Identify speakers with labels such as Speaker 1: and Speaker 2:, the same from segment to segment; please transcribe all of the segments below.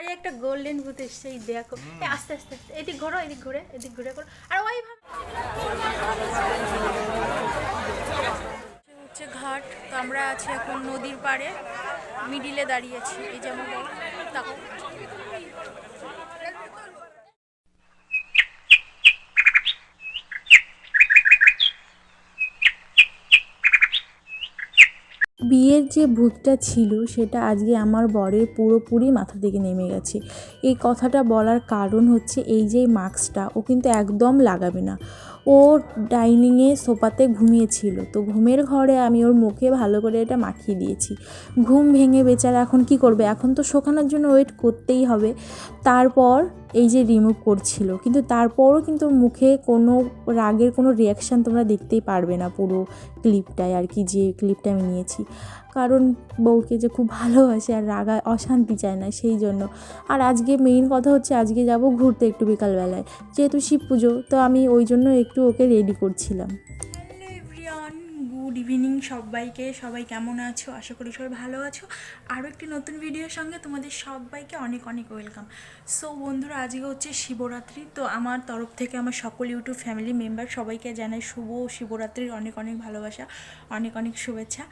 Speaker 1: বাড়ি একটা গোল্ডেন ভূত এসছে এই দেখো। আস্তে আস্তে আস্তে এদিক ঘোরো এদিক ঘুরে এদিক ঘুরে করো। আর ওই ভাবে হচ্ছে ঘাট তো আমরা আছি এখন নদীর পাড়ে। মিডিলে দাঁড়িয়ে দাঁড়িয়েছি এই যেমন তাকো
Speaker 2: বিয়ের যে ভূতটা ছিল, সেটা আজকে আমার বরের পুরোপুরি মাথা থেকে নেমে গেছে। এই কথাটা বলার কারণ হচ্ছে এই যে মাস্কটা, ও কিন্তু একদম লাগাবে না। ও ডাইনিংয়ে সোফাতে ঘুমিয়েছিল। তো ঘুমের ঘরে আমি ওর মুখে ভালো করে এটা মাখিয়ে দিয়েছি। ঘুম ভেঙে বেচারা এখন কি করবে? এখন তো শোকানোর জন্য ওয়েট করতেই হবে। তারপর এই যে রিমুভ করছিল, কিন্তু তারপরও কিন্তু মুখে কোনো রাগের কোনো রিয়াকশান তোমরা দেখতেই পারবে না পুরো ক্লিপটায় আর কি, যে ক্লিপটা আমি নিয়েছি। কারণ বউকে যে খুব ভালোবাসে আর রাগা অশান্তি চায় না সেই জন্য। আর আজকে মেইন কথা হচ্ছে আজকে যাব ঘুরতে একটু বিকালবেলায়। যেহেতু শিব পুজো, তো আমি ওই জন্য একটু ওকে রেডি করছিলাম।
Speaker 1: ইভিনিং সবাইকে, সবাই কেমন আছো? আশা করি সবাই ভালো আছো। আরও একটি নতুন ভিডিওর সঙ্গে তোমাদের সবাইকে অনেক অনেক ওয়েলকাম সো বন্ধুরা, আজকে হচ্ছে শিবরাত্রি। তো আমার তরফ থেকে আমার সকল ইউটিউব ফ্যামিলি মেম্বার সবাইকে জানাই শুভ শিবরাত্রির অনেক অনেক ভালোবাসা, অনেক অনেক শুভেচ্ছা।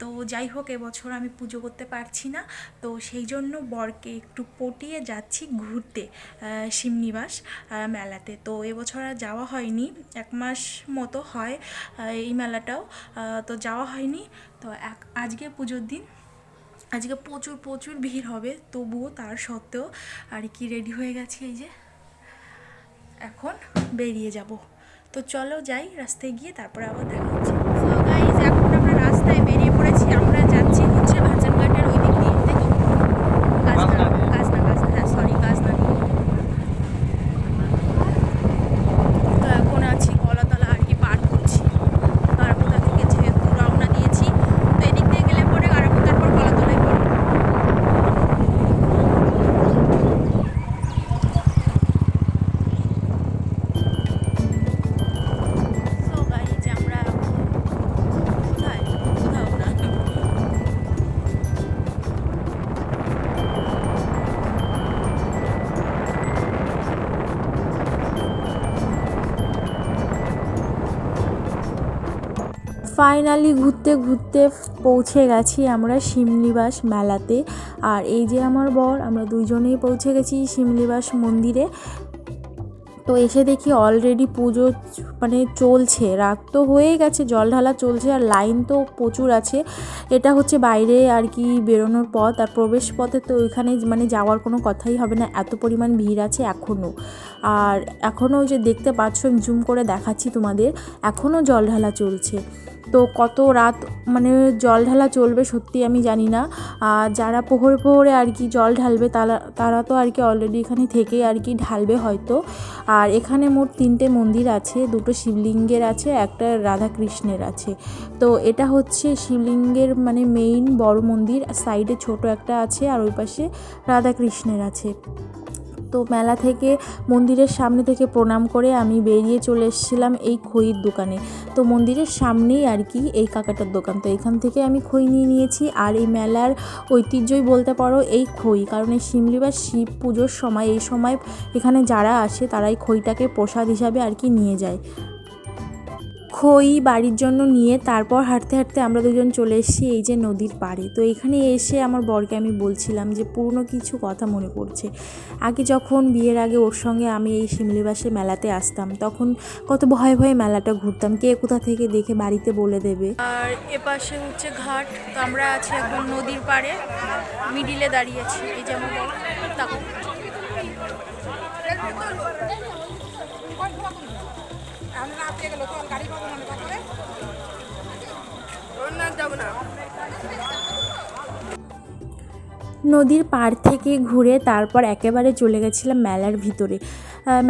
Speaker 1: তো যাই হোক, এবছর আমি পুজো করতে পারছি না। তো সেই জন্য বরকে একটু পটিয়ে যাচ্ছি ঘুরতে শিমনিবাস মেলাতে। তো এবছর আর যাওয়া হয়নি। এক মাস মতো হয় এই মেলাটাও। তো যাওয়া হয়নি। তো এক, আজকে পুজোর দিন। আজকে প্রচুর প্রচুর ভিড় হবে। তবুও তার সত্ত্বেও আর কি রেডি হয়ে গেছে এই যে। এখন বেরিয়ে যাব। তো চলো যাই, রাস্তায় গিয়ে তারপরে আবার দেখা হচ্ছে। এখন আমরা রাস্তায় বেরিয়ে পড়েছি
Speaker 2: ফাইনালি ঘুরতে ঘুরতে পৌঁছে গেছি আমরা শিমলিবাস মেলাতে। আর এই যে আমার বর, আমরা দুজনেই পৌঁছে গেছি শিমলিবাস মন্দিরে। তো এসে দেখি অলরেডি পুজো মানে চলছে। রাত তো হয়ে গেছে, জল ঢালা চলছে আর লাইন তো প্রচুর আছে। এটা হচ্ছে বাইরে আর কি বেরোনোর পথ আর প্রবেশ পথে তো ওইখানে মানে যাওয়ার কোনো কথাই হবে না। এত পরিমাণ ভিড় আছে এখনও আর এখনও ওই যে দেখতে পাচ্ছ জুম করে দেখাচ্ছি তোমাদের এখনও জল ঢালা চলছে। তো কত রাত মানে জল ঢালা চলবে সত্যি আমি জানি না। আর যারা প্রহরে পোহরে আর কি জল ঢালবে তারা তারা তো আর কি অলরেডি এখানে থেকে আর কি ঢালবে হয়তো। আর এখানে মোট তিনটে মন্দির আছে, দুটো শিবলিঙ্গের আছে, একটা রাধাকৃষ্ণের আছে। তো এটা হচ্ছে শিবলিঙ্গের মানে মেইন বড় মন্দির সাইডে ছোট একটা আছে আর ওই পাশে রাধাকৃষ্ণের আছে। তো মেলা থেকে, মন্দিরের সামনে থেকে প্রণাম করে আমি বেরিয়ে চলে এসেছিলাম এই খইয়ের দোকানে। তো মন্দিরের সামনেই আর কি এই কাকাটার দোকান। তো এখান থেকে আমি খই নিয়ে নিয়েছি। আর এই মেলার ঐতিহ্যই বলতে পারো এই খই। কারণ এই শিমলি বা শিব পুজোর সময়, এই সময় এখানে যারা আসে তারা এই খইটাকে প্রসাদ হিসাবে আর কি নিয়ে যায়। খই বাড়ির জন্য নিয়ে তারপর হাঁটতে হাঁটতে আমরা দুজন চলে এসেছি এই যে নদীর পাড়ে। তো এখানে এসে আমার বরকে আমি বলছিলাম যে, পুরনো কিছু কথা মনে পড়ছে। আগে যখন বিয়ের আগে ওর সঙ্গে আমি এই শিমলিবাসে মেলাতে আসতাম, তখন কত ভয়ে ভয়ে মেলাটা ঘুরতাম। কে কোথা থেকে দেখে বাড়িতে বলে দেবে।
Speaker 1: আর এপাশে হচ্ছে ঘাট তো আমরা আছি এখন নদীর পাড়ে। মিডিলে দাঁড়িয়েছি এই যে
Speaker 2: নদীর পাড় থেকে ঘুরে তারপর একেবারে চলে গেছিলাম মেলার ভিতরে।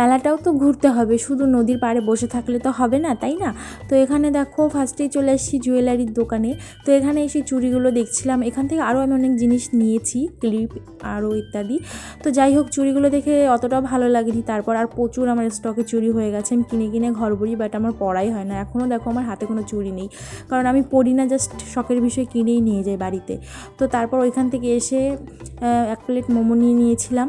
Speaker 2: মেলাটাও তো ঘুরতে হবে। শুধু নদীর পাড়ে বসে থাকলে তো হবে না, তাই না? তো এখানে দেখো ফার্স্টেই চলে এসেছি জুয়েলারির দোকানে। তো এখানে এসে চুড়িগুলো দেখছিলাম। এখান থেকে আরও আমি অনেক জিনিস নিয়েছি ক্লিপ আরও ইত্যাদি। তো যাই হোক, চুড়িগুলো দেখে অতটাও ভালো লাগেনি। তারপর আর প্রচুর আমার স্টকে চুরি হয়ে গেছে। আমি কিনে কিনে ঘর ভরি বাট আমার পড়াই হয় না। এখনও দেখো আমার হাতে কোনো চুরি নেই। কারণ আমি পড়ি না জাস্ট শখের বিষয় কিনেই নিয়ে যাই বাড়িতে। তো তারপর ওইখান থেকে এসে এক প্লেট মোমো নিয়ে নিয়েছিলাম।